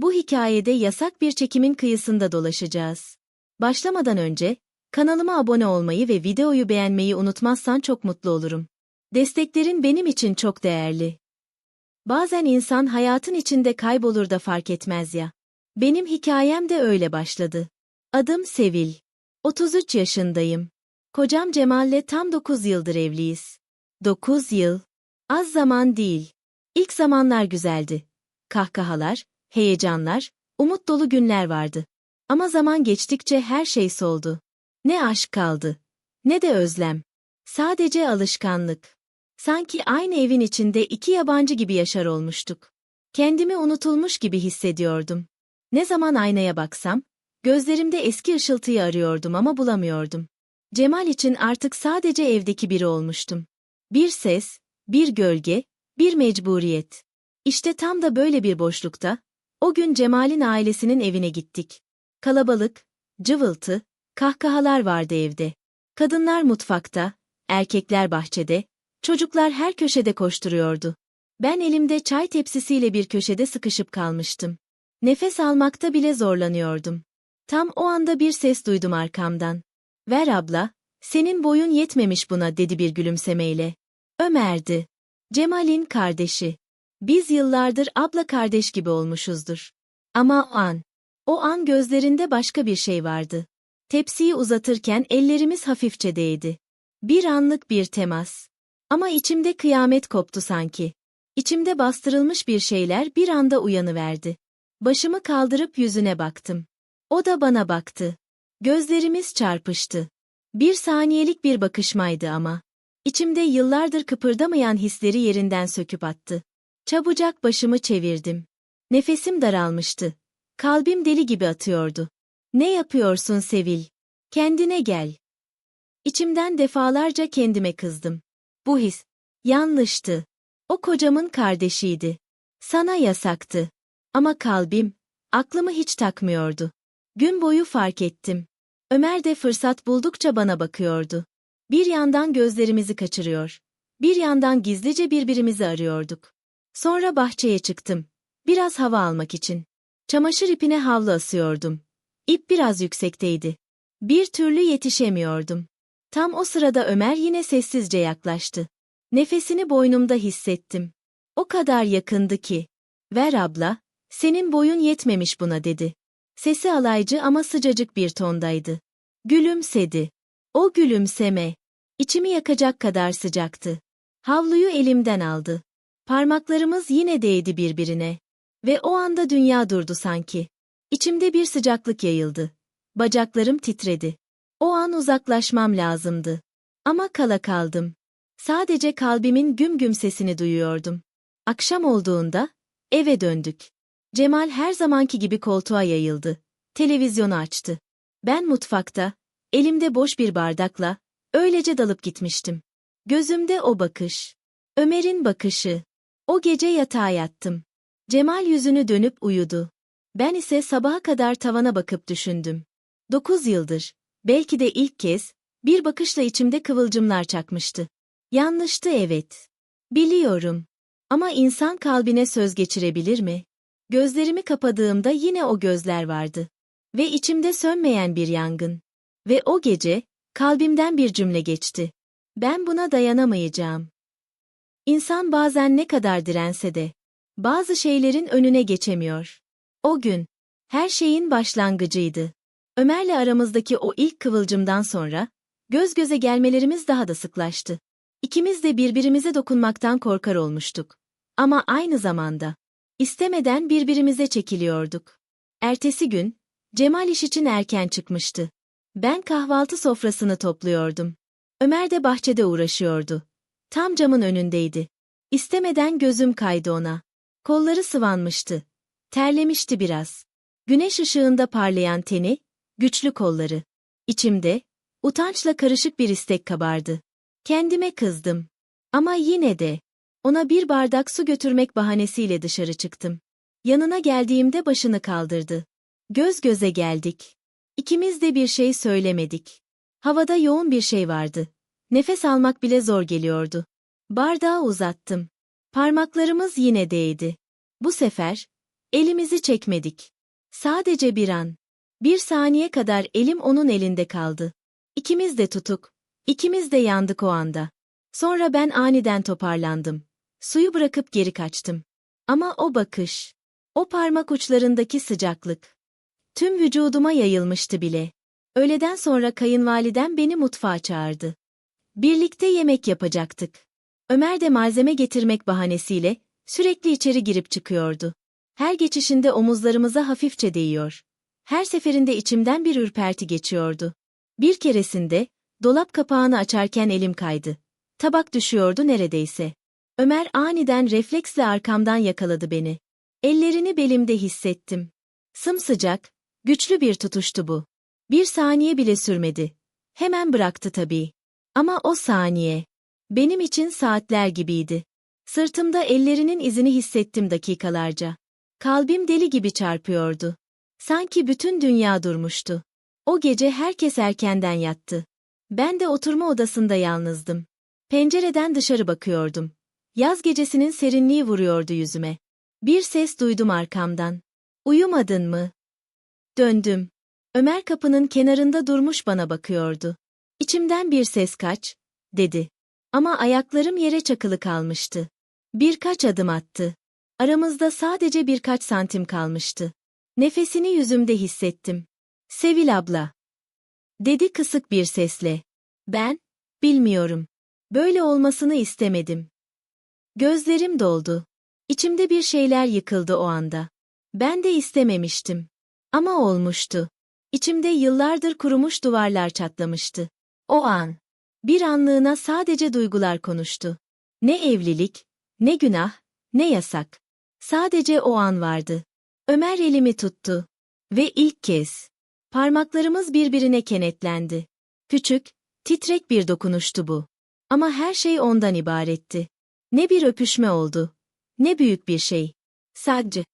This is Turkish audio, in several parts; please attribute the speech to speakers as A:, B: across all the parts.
A: Bu hikayede yasak bir çekimin kıyısında dolaşacağız. Başlamadan önce, kanalıma abone olmayı ve videoyu beğenmeyi unutmazsan çok mutlu olurum. Desteklerin benim için çok değerli. Bazen insan hayatın içinde kaybolur da fark etmez ya. Benim hikayem de öyle başladı. Adım Sevil. 33 yaşındayım. Kocam Cemal'le tam 9 yıldır evliyiz. 9 yıl. Az zaman değil. İlk zamanlar güzeldi. Kahkahalar, heyecanlar, umut dolu günler vardı. Ama zaman geçtikçe her şey soldu. Ne aşk kaldı, ne de özlem. Sadece alışkanlık. Sanki aynı evin içinde iki yabancı gibi yaşar olmuştuk. Kendimi unutulmuş gibi hissediyordum. Ne zaman aynaya baksam, gözlerimde eski ışıltıyı arıyordum ama bulamıyordum. Cemal için artık sadece evdeki biri olmuştum. Bir ses, bir gölge, bir mecburiyet. İşte tam da böyle bir boşlukta, o gün Cemal'in ailesinin evine gittik. Kalabalık, cıvıltı, kahkahalar vardı evde. Kadınlar mutfakta, erkekler bahçede, çocuklar her köşede koşturuyordu. Ben elimde çay tepsisiyle bir köşede sıkışıp kalmıştım. Nefes almakta bile zorlanıyordum. Tam o anda bir ses duydum arkamdan. Ver abla, senin boyun yetmemiş buna dedi bir gülümsemeyle. Ömer'di. Cemal'in kardeşi. Biz yıllardır abla kardeş gibi olmuşuzdur. Ama o an, o an gözlerinde başka bir şey vardı. Tepsiyi uzatırken ellerimiz hafifçe değdi. Bir anlık bir temas. Ama içimde kıyamet koptu sanki. İçimde bastırılmış bir şeyler bir anda uyanıverdi. Başımı kaldırıp yüzüne baktım. O da bana baktı. Gözlerimiz çarpıştı. Bir saniyelik bir bakışmaydı ama. İçimde yıllardır kıpırdamayan hisleri yerinden söküp attı. Çabucak başımı çevirdim. Nefesim daralmıştı. Kalbim deli gibi atıyordu. Ne yapıyorsun Sevil? Kendine gel. İçimden defalarca kendime kızdım. Bu his, yanlıştı. O kocamın kardeşiydi. Sana yasaktı. Ama kalbim, aklımı hiç takmıyordu. Gün boyu fark ettim. Ömer de fırsat buldukça bana bakıyordu. Bir yandan gözlerimizi kaçırıyor. Bir yandan gizlice birbirimizi arıyorduk. Sonra bahçeye çıktım. Biraz hava almak için. Çamaşır ipine havlu asıyordum. İp biraz yüksekteydi. Bir türlü yetişemiyordum. Tam o sırada Ömer yine sessizce yaklaştı. Nefesini boynumda hissettim. O kadar yakındı ki. Ver abla, senin boyun yetmemiş buna dedi. Sesi alaycı ama sıcacık bir tondaydı. Gülümsedi. O gülümseme. içimi yakacak kadar sıcaktı. Havluyu elimden aldı. Parmaklarımız yine değdi birbirine. Ve o anda dünya durdu sanki. İçimde bir sıcaklık yayıldı. Bacaklarım titredi. O an uzaklaşmam lazımdı. Ama kala kaldım. Sadece kalbimin güm güm sesini duyuyordum. Akşam olduğunda eve döndük. Cemal her zamanki gibi koltuğa yayıldı. Televizyonu açtı. Ben mutfakta, elimde boş bir bardakla, öylece dalıp gitmiştim. Gözümde o bakış. Ömer'in bakışı. O gece yatağa yattım. Cemal yüzünü dönüp uyudu. Ben ise sabaha kadar tavana bakıp düşündüm. Dokuz yıldır, belki de ilk kez, bir bakışla içimde kıvılcımlar çakmıştı. Yanlıştı evet. Biliyorum. Ama insan kalbine söz geçirebilir mi? Gözlerimi kapadığımda yine o gözler vardı. Ve içimde sönmeyen bir yangın. Ve o gece, kalbimden bir cümle geçti. Ben buna dayanamayacağım. İnsan bazen ne kadar dirense de, bazı şeylerin önüne geçemiyor. O gün, her şeyin başlangıcıydı. Ömer'le aramızdaki o ilk kıvılcımdan sonra, göz göze gelmelerimiz daha da sıklaştı. İkimiz de birbirimize dokunmaktan korkar olmuştuk. Ama aynı zamanda, istemeden birbirimize çekiliyorduk. Ertesi gün, Cemal iş için erken çıkmıştı. Ben kahvaltı sofrasını topluyordum. Ömer de bahçede uğraşıyordu. Tam camın önündeydi. İstemeden gözüm kaydı ona. Kolları sıvanmıştı. Terlemişti biraz. Güneş ışığında parlayan teni, güçlü kolları. İçimde, utançla karışık bir istek kabardı. Kendime kızdım. Ama yine de, ona bir bardak su götürmek bahanesiyle dışarı çıktım. Yanına geldiğimde başını kaldırdı. Göz göze geldik. İkimiz de bir şey söylemedik. Havada yoğun bir şey vardı. Nefes almak bile zor geliyordu. Bardağı uzattım. Parmaklarımız yine değdi. Bu sefer, Elimizi çekmedik. Sadece bir an. Bir saniye kadar elim onun elinde kaldı. İkimiz de tutuk. İkimiz de yandık o anda. Sonra ben aniden toparlandım. Suyu bırakıp geri kaçtım. Ama o bakış, o parmak uçlarındaki sıcaklık. Tüm vücuduma yayılmıştı bile. Öğleden sonra kayınvalidem beni mutfağa çağırdı. Birlikte yemek yapacaktık. Ömer de malzeme getirmek bahanesiyle sürekli içeri girip çıkıyordu. Her geçişinde omuzlarımıza hafifçe değiyor. Her seferinde içimden bir ürperti geçiyordu. Bir keresinde, dolap kapağını açarken elim kaydı. Tabak düşüyordu neredeyse. Ömer aniden refleksle arkamdan yakaladı beni. Ellerini belimde hissettim. Sımsıcak, güçlü bir tutuştu bu. Bir saniye bile sürmedi. Hemen bıraktı tabii. Ama o saniye, benim için saatler gibiydi. Sırtımda ellerinin izini hissettim dakikalarca. Kalbim deli gibi çarpıyordu. Sanki bütün dünya durmuştu. O gece herkes erkenden yattı. Ben de oturma odasında yalnızdım. Pencereden dışarı bakıyordum. Yaz gecesinin serinliği vuruyordu yüzüme. Bir ses duydum arkamdan. Uyumadın mı? Döndüm. Ömer kapının kenarında durmuş bana bakıyordu. İçimden bir ses kaç, dedi. Ama ayaklarım yere çakılı kalmıştı. Birkaç adım attı. Aramızda sadece birkaç santim kalmıştı. Nefesini yüzümde hissettim. Sevil abla. Dedi kısık bir sesle. Ben, bilmiyorum. Böyle olmasını istemedim. Gözlerim doldu. İçimde bir şeyler yıkıldı o anda. Ben de istememiştim. Ama olmuştu. İçimde yıllardır kurumuş duvarlar çatlamıştı. O an. Bir anlığına sadece duygular konuştu. Ne evlilik, ne günah, ne yasak. Sadece o an vardı. Ömer elimi tuttu. Ve ilk kez. Parmaklarımız birbirine kenetlendi. Küçük, titrek bir dokunuştu bu. Ama her şey ondan ibaretti. Ne bir öpüşme oldu. Ne büyük bir şey. Sadece.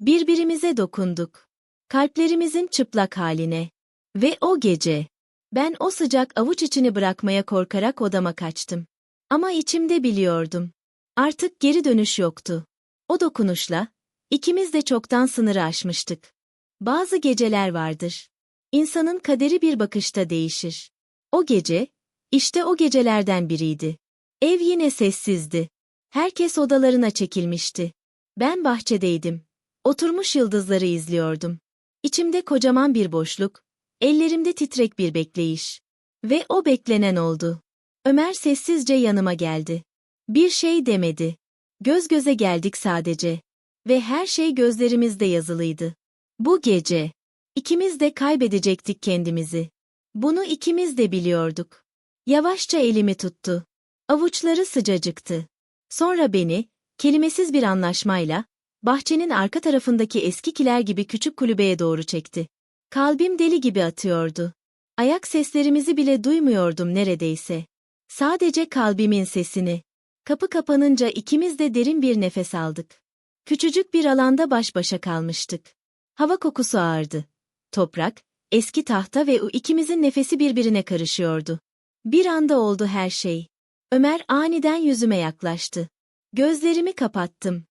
A: Birbirimize dokunduk. Kalplerimizin çıplak haline. Ve o gece. Ben o sıcak avuç içini bırakmaya korkarak odama kaçtım. Ama içimde biliyordum. Artık geri dönüş yoktu. O dokunuşla, ikimiz de çoktan sınırı aşmıştık. Bazı geceler vardır. İnsanın kaderi bir bakışta değişir. O gece, işte o gecelerden biriydi. Ev yine sessizdi. Herkes odalarına çekilmişti. Ben bahçedeydim. Oturmuş yıldızları izliyordum. İçimde kocaman bir boşluk, ellerimde titrek bir bekleyiş. Ve o beklenen oldu. Ömer sessizce yanıma geldi. Bir şey demedi. Göz göze geldik sadece. Ve her şey gözlerimizde yazılıydı. Bu gece. ikimiz de kaybedecektik kendimizi. Bunu ikimiz de biliyorduk. Yavaşça elimi tuttu. Avuçları sıcacıktı. Sonra beni, kelimesiz bir anlaşmayla, bahçenin arka tarafındaki eski kiler gibi küçük kulübeye doğru çekti. Kalbim deli gibi atıyordu. Ayak seslerimizi bile duymuyordum neredeyse. Sadece kalbimin sesini. Kapı kapanınca ikimiz de derin bir nefes aldık. Küçücük bir alanda baş başa kalmıştık. Hava kokusu ağırdı. Toprak, eski tahta ve ikimizin nefesi birbirine karışıyordu. Bir anda oldu her şey. Ömer aniden yüzüme yaklaştı. Gözlerimi kapattım.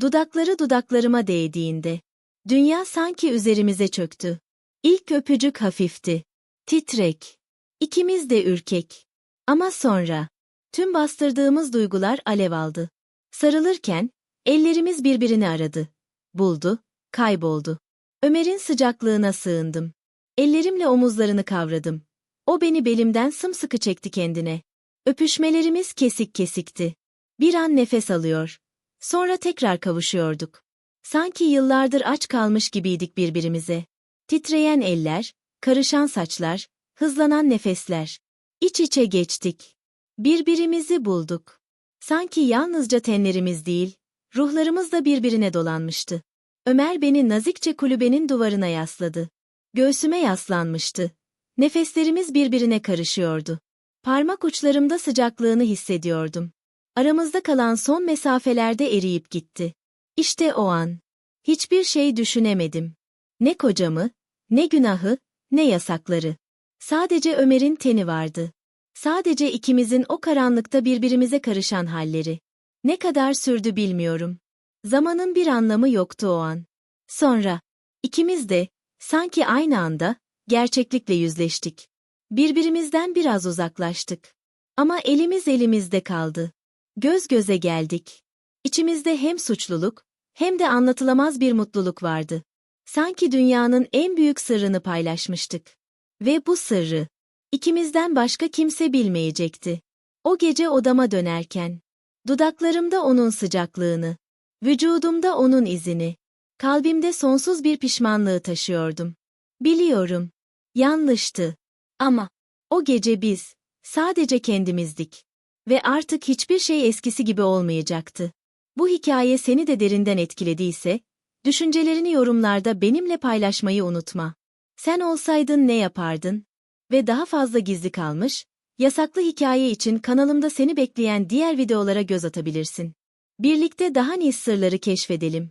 A: Dudakları dudaklarıma değdiğinde. Dünya sanki üzerimize çöktü. İlk öpücük hafifti. Titrek. İkimiz de ürkek. Ama sonra, tüm bastırdığımız duygular alev aldı. Sarılırken, ellerimiz birbirini aradı. Buldu, kayboldu. Ömer'in sıcaklığına sığındım. Ellerimle omuzlarını kavradım. O beni belimden sımsıkı çekti kendine. Öpüşmelerimiz kesik kesikti. Bir an nefes alıyor. Sonra tekrar kavuşuyorduk. Sanki yıllardır aç kalmış gibiydik birbirimize. Titreyen eller, karışan saçlar, hızlanan nefesler. İç içe geçtik. Birbirimizi bulduk. Sanki yalnızca tenlerimiz değil, ruhlarımız da birbirine dolanmıştı. Ömer beni nazikçe kulübenin duvarına yasladı. Göğsüme yaslanmıştı. Nefeslerimiz birbirine karışıyordu. Parmak uçlarımda sıcaklığını hissediyordum. Aramızda kalan son mesafelerde eriyip gitti. İşte o an. Hiçbir şey düşünemedim. Ne kocamı, ne günahı, ne yasakları. Sadece Ömer'in teni vardı. Sadece ikimizin o karanlıkta birbirimize karışan halleri. Ne kadar sürdü bilmiyorum. Zamanın bir anlamı yoktu o an. Sonra, ikimiz de, sanki aynı anda, gerçeklikle yüzleştik. Birbirimizden biraz uzaklaştık. Ama elimiz elimizde kaldı. Göz göze geldik. İçimizde hem suçluluk, hem de anlatılamaz bir mutluluk vardı. Sanki dünyanın en büyük sırrını paylaşmıştık. Ve bu sırrı, ikimizden başka kimse bilmeyecekti. O gece odama dönerken, dudaklarımda onun sıcaklığını, vücudumda onun izini, kalbimde sonsuz bir pişmanlığı taşıyordum. Biliyorum, yanlıştı. Ama, o gece biz, sadece kendimizdik. Ve artık hiçbir şey eskisi gibi olmayacaktı. Bu hikaye seni de derinden etkilediyse, düşüncelerini yorumlarda benimle paylaşmayı unutma. Sen olsaydın ne yapardın? Ve daha fazla gizli kalmış, yasaklı hikaye için kanalımda seni bekleyen diğer videolara göz atabilirsin. Birlikte daha nice sırları keşfedelim.